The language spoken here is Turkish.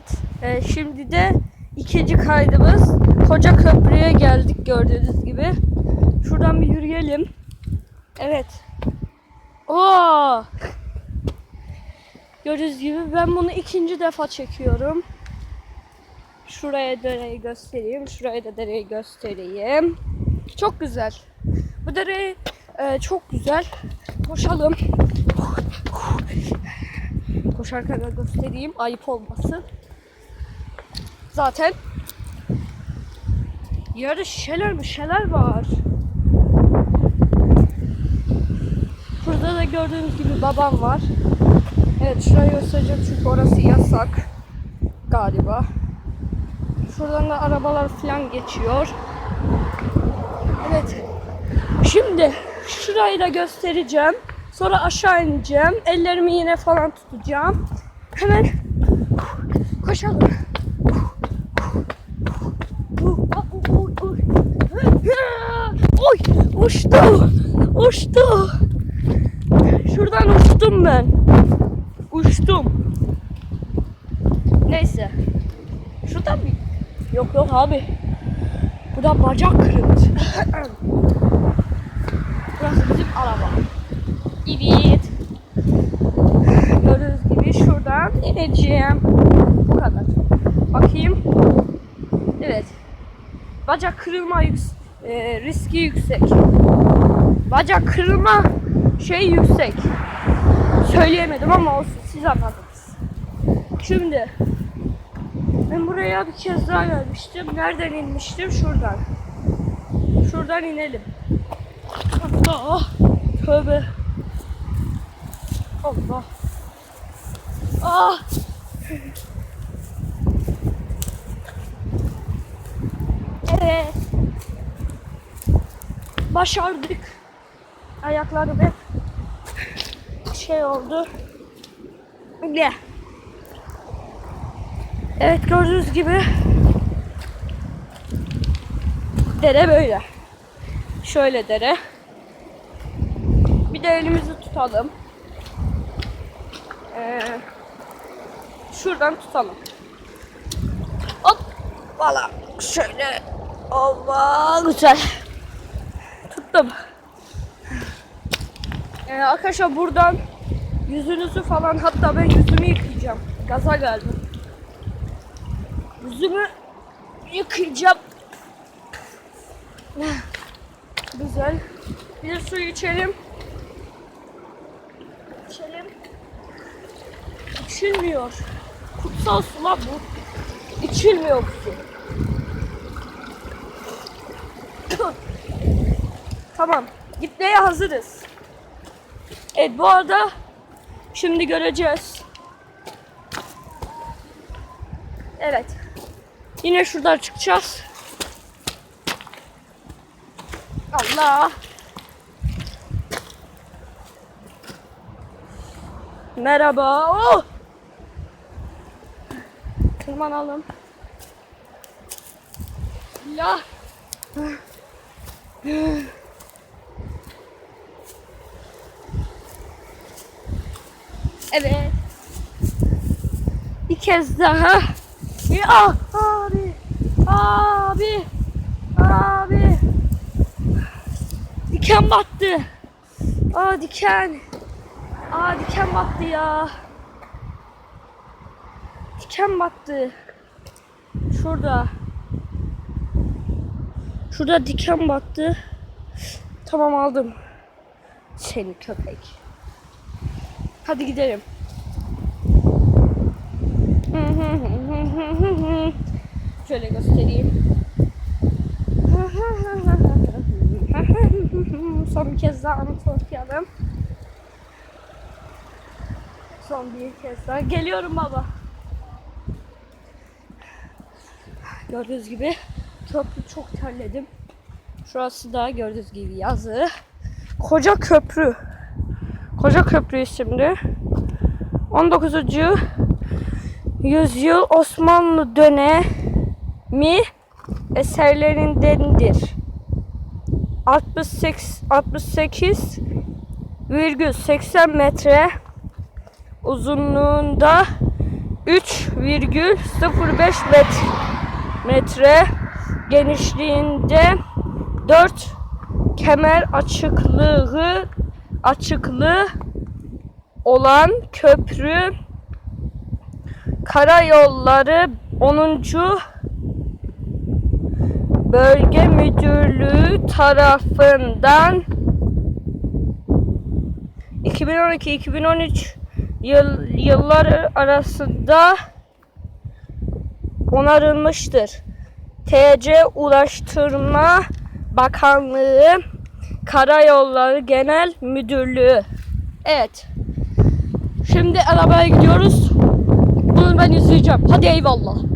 Evet. e, şimdi de ikinci kaydımız. Koca köprüye geldik gördüğünüz gibi. Şuradan bir yürüyelim. Evet. Oo. Gördüğünüz gibi ben bunu ikinci defa çekiyorum. Şuraya dereyi göstereyim. Şuraya da dereyi göstereyim. Çok güzel. Bu dere e, çok güzel. Koşalım. Koşarken göstereyim. Ayıp olmasın. Zaten yarı şişeler mi şeyler var. Burada da gördüğünüz gibi babam var. Evet şurayı göstereceğim çünkü orası yasak. Galiba. Şuradan da arabalar falan geçiyor. Evet. Şimdi şurayı da göstereceğim. Sonra aşağı ineceğim. Ellerimi yine falan tutacağım. Hemen koşalım. Oy, uçtu. Uçtu. Şuradan uçtum ben. Uçtum. Neyse. Şuradan mı? Yok yok abi. Burada bacak kırılır. Burası bizim araba. Evet. Gördüğünüz gibi şuradan ineceğim. Bu kadar. Bakayım. Evet. Bacak kırılma yüks- e, riski yüksek. Bacak kırılma şey yüksek. Söyleyemedim ama olsun siz anladınız. Şimdi ben buraya bir kez daha gelmiştim. Nereden inmiştim? Şuradan. Şuradan inelim. Allah. Tövbe. Allah. Ah. Evet. Başardık. Ayaklarım hep şey oldu. Ne? Evet gördüğünüz gibi dere böyle. Şöyle dere. Bir de elimizi tutalım. Ee, şuradan tutalım. Hop. Valla şöyle. Allah güzel. Tuttum. Ee, arkadaşlar buradan yüzünüzü falan hatta ben yüzümü yıkayacağım. Gaza geldim. Yüzümü yıkayacağım. Güzel. Bir suyu içelim. İçelim. İçilmiyor. Kutsal su lan bu. İçilmiyor su. Tamam. Gitmeye hazırız. Evet bu arada şimdi göreceğiz. Evet. Yine şuradan çıkacağız. Allah. Merhaba. Oh! Tırmanalım. Ya. Evet. Bir kez daha. Ya abi. Abi. Abi. Diken battı. Aa diken. Aa diken battı ya. Diken battı. Şurada. Şurada diken battı. Tamam aldım. Seni köpek. Hadi gidelim. Şöyle göstereyim. Son bir kez daha anlatayım. Son bir kez daha. Geliyorum baba. Gördüğünüz gibi köprü çok terledim. Şurası da gördüğünüz gibi yazı. Koca köprü. Koca köprü şimdi. 19. yüzyıl Osmanlı dönemi eserlerindendir. 68 68 virgül 80 metre uzunluğunda 3,05 met metre genişliğinde 4 kemer açıklığı açıklığı olan köprü Karayolları 10. Bölge Müdürlüğü tarafından 2012-2013 yıl, yılları arasında onarılmıştır. TC Ulaştırma Bakanlığı Karayolları Genel Müdürlüğü. Evet. Şimdi arabaya gidiyoruz. Bunu ben izleyeceğim. Hadi eyvallah.